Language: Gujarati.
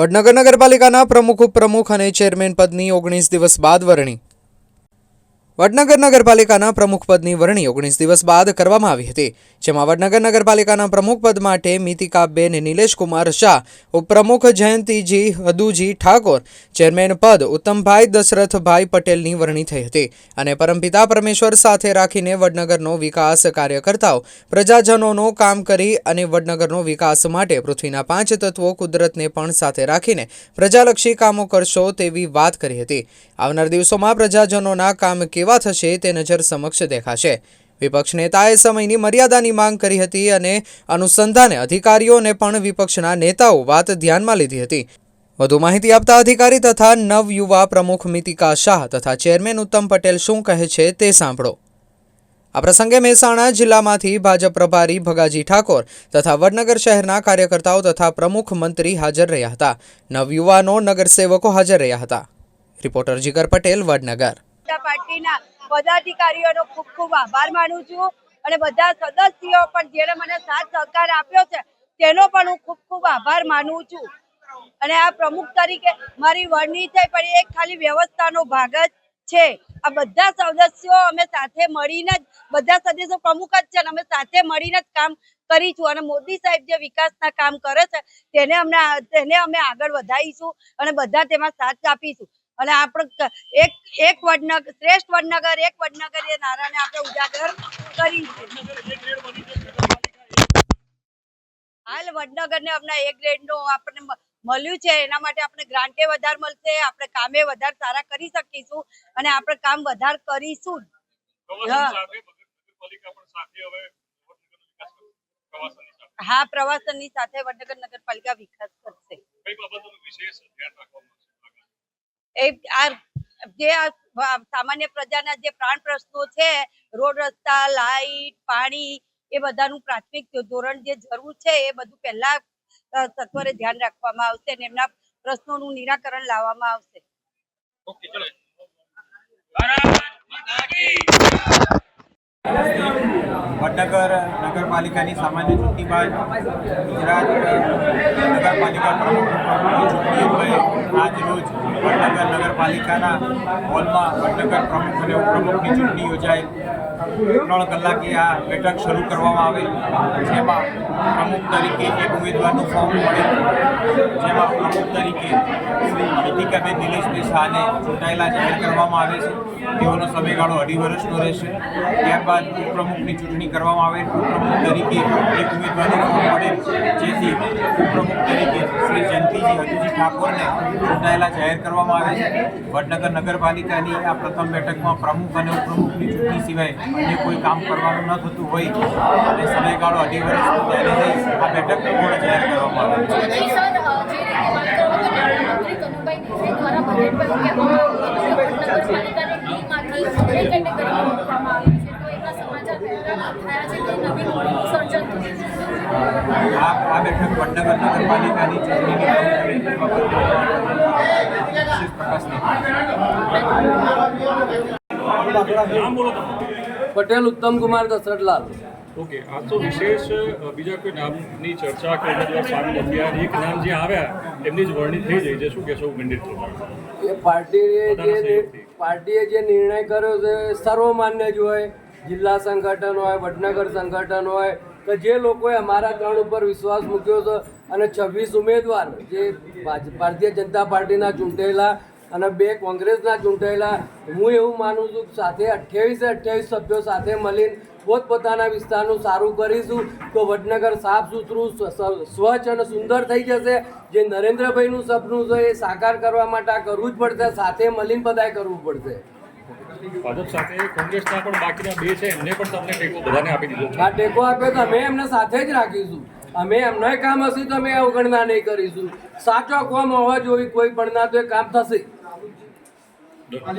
વડનગર નગરપાલિકાના પ્રમુખ, ઉપપ્રમુખ અને ચેરમેન પદની ઓગણીસ દિવસ બાદ વરણી. વડનગર નગરપાલિકાના પ્રમુખ પદની વરણી ઓગણીસ દિવસ બાદ કરવામાં આવી હતી. જેમાં વડનગર નગરપાલિકાના પ્રમુખ પદ માટે મિતિકાબેન નિલેશકુમાર શાહ, ઉપપ્રમુખ જયંતિજી હદુજી ઠાકોર, ચેરમેન પદ ઉત્તમભાઈ દશરથભાઈ પટેલની વરણી થઈ હતી અને પરમપિતા પરમેશ્વર સાથે રાખીને વડનગરનો વિકાસ કાર્યકર્તાઓ, પ્રજાજનોનો કામ કરી અને વડનગરનો વિકાસ માટે પૃથ્વીના પાંચ તત્વો કુદરતને પણ સાથે રાખીને પ્રજાલક્ષી કામો કરશો તેવી વાત કરી હતી. આવનાર દિવસોમાં પ્રજાજનોના કામ કેવા થશે તે નજર સમક્ષ દેખાશે. વિપક્ષ નેતાએ સમયની મર્યાદાની માંગ કરી હતી અને અનુસંધાને અધિકારીઓને પણ વિપક્ષના નેતાઓ વાત ધ્યાનમાં લીધી હતી. વધુ માહિતી આપતા અધિકારી તથા નવયુવા પ્રમુખ મિતિકા શાહ તથા ચેરમેન ઉત્તમ પટેલ શું કહે છે તે સાંભળો. આ પ્રસંગે મહેસાણા જિલ્લામાંથી ભાજપ પ્રભારી ભગાજી ઠાકોર તથા વડનગર શહેરના કાર્યકર્તાઓ તથા પ્રમુખ મંત્રી હાજર રહ્યા હતા. નવયુવાનો નગરસેવકો હાજર રહ્યા હતા. રિપોર્ટર જીગર પટેલ, વડનગર. જનતા પાર્ટીના પદાધિકારીઓનો ખૂબ ખૂબ આભાર માનું છું અને બધા સદસ્યો પણ જેને મને સાથ સહકાર આપ્યો છે, તેનો પણ હું ખૂબ ખૂબ આભાર માનું છું. અને આ પ્રમુખ તરીકે મારી વરણી છે પણ એક ખાલી વ્યવસ્થાનો ભાગ જ છે. આ બધા સદસ્યો અમે સાથે મળીને જ, બધા સદસ્યો પ્રમુખ જ છે અને અમે સાથે મળીને જ કામ કરીશું. અને મોદી સાહેબ જે વિકાસના કામ કરે છે, તેને અમને તેને અમે આગળ વધારીશું અને બધા તેમાં સાથ આપીશું. અને આપણે એક એક વડનગર શ્રેષ્ઠ વડનગર એક વડનગર એ નારાને આપણે ઉજાગર કરી હાલ વડનગરને હમણાં એક ગ્રેડનું આપણને મળ્યું છે. એના માટે આપણે ગ્રાન્ટે વધારે મળશે આપણે કામે વધારે સારા કરી શકીશું અને આપણે કામ વધારે કરીશું. હા. પ્રવાસન સાથે સાથે પ્રવાસનની સાથે. હા પ્રવાસનની સાથે વડનગર નગરપાલિકા વિકાસ કરશે. કઈ બાબતોનું વિશેષ ધ્યાન આવશે એ આ જે સામાન્ય પ્રજાના જે પ્રાણ પ્રશ્નો છે, રોડ રસ્તા, લાઈટ, પાણી, એ બધાનું પ્રાથમિક ધોરણ જે જરૂર છે, એ બધું પહેલા સત્વરે ધ્યાન રાખવામાં આવશે અને એમના પ્રશ્નોનું નિરાકરણ લાવવામાં આવશે. ઓકે, ચલો. વડનગર, નગરપાલિકાની સામાન્ય ચૂંટણી બાદ ગુજરાત નગરપાલિકા પ્રમુખની ચૂંટણી હોય આજ રોજ વડનગર નગરપાલિકાના હોલમાં વડનગર પ્રમુખ અને ઉપપ્રમુખની ચૂંટણી યોજાઈ. ત્રણ કલાકે આ બેઠક શરૂ કરવામાં આવે જેમાં પ્રમુખ તરીકે એક ઉમેદવારનું ફોર્મ મળે જેમાં પ્રમુખ તરીકે શ્રી નીતિકાબેન નિલેશભાઈ શાહને ચૂંટાયેલા જાહેર કરવામાં આવે છે. તેઓનો સમયગાળો અઢી વર્ષનો રહેશે. ત્યારબાદ ઉપપ્રમુખની ચૂંટણી કરવામાં આવે ઉપપ્રમુખ તરીકે એક ઉમેદવારનું ફોર્મ મળે જેથી ઉપપ્રમુખ તરીકે શ્રી જયંતિજી હજુજી ઠાકોરને ચૂંટાયેલા જાહેર કરવામાં આવે છે. વડનગર નગરપાલિકાની આ પ્રથમ બેઠકમાં પ્રમુખ અને ઉપપ્રમુખની ચૂંટણી સિવાય અન્ય કોઈ કામ કરવાનું ન થતું હોય અને સમયગાળો અઢી વર્ષનો ત્યારે જઈ આ બેઠક પૂર્ણ જાહેર કરવામાં આવે. છે જી સર જે નાણામંત્રી કનુભાઈ દેસાઈ દ્વારા બજેટ પર કહેવામાં આવ્યું કે વડનગર પાલિકાને ડીમાંથી એ કેટેગરીમાં મૂકવામાં આવ્યું છે તો એના સમાચાર પહેલા થયા છે કે નવીન મોડલનું સર્જન થયું છે આ બેઠક વડનગર નગરપાલિકાની ચૂંટણીની પટેલ ઉત્તમ કુમાર દશરથલાલ. ઓકે આ તો વિશેષ બીજા કોઈ નામની ચર્ચા કે ઉમેદવાર સામે નથી આ એક નામ જે આવ્યા એમની જ વરણી થઈ જાય છે. શું કહેશો પંડિત એ પાર્ટીએ જે પાર્ટીએ જે નિર્ણય કર્યો છે સર્વમાન્ય જ હોય. જિલ્લા સંગઠન હોય, વડનગર સંગઠન હોય કે જે લોકોએ અમારા ત્રણ ઉપર વિશ્વાસ મૂક્યો હતો અને છવ્વીસ ઉમેદવાર જે ભારતીય જનતા પાર્ટીના ચૂંટાયેલા અને બે કોંગ્રેસના ચૂંટાયેલા હું એવું માનું છું કે સાથે અઠ્યાવીસે અઠ્યાવીસ સભ્યો સાથે મળીને પોતપોતાના વિસ્તારનું સારું કરીશું, તો વડનગર સાફ સુથરું, સ્વ- સ્વ- સ્વચ્છ અને સુંદર થઈ જશે. જે નરેન્દ્રભાઈનું સપનું છે એ સાકાર કરવા માટે આ કરવું જ પડશે, સાથે મળીને બધાએ કરવું પડશે. ભાજપ સાથે કોંગ્રેસના પણ બાકીના બે છે એમને પણ તમને ટેકો બધાને આપી દીધો આ ટેકો આપે તો અમે એમને સાથે જ રાખીશું. અમે એમનો કામ હશે તો અમે અવગણના નહીં કરીશું. સાચો કોમ હોવા જોઈએ કોઈ પણ ના તો એ કામ થશે.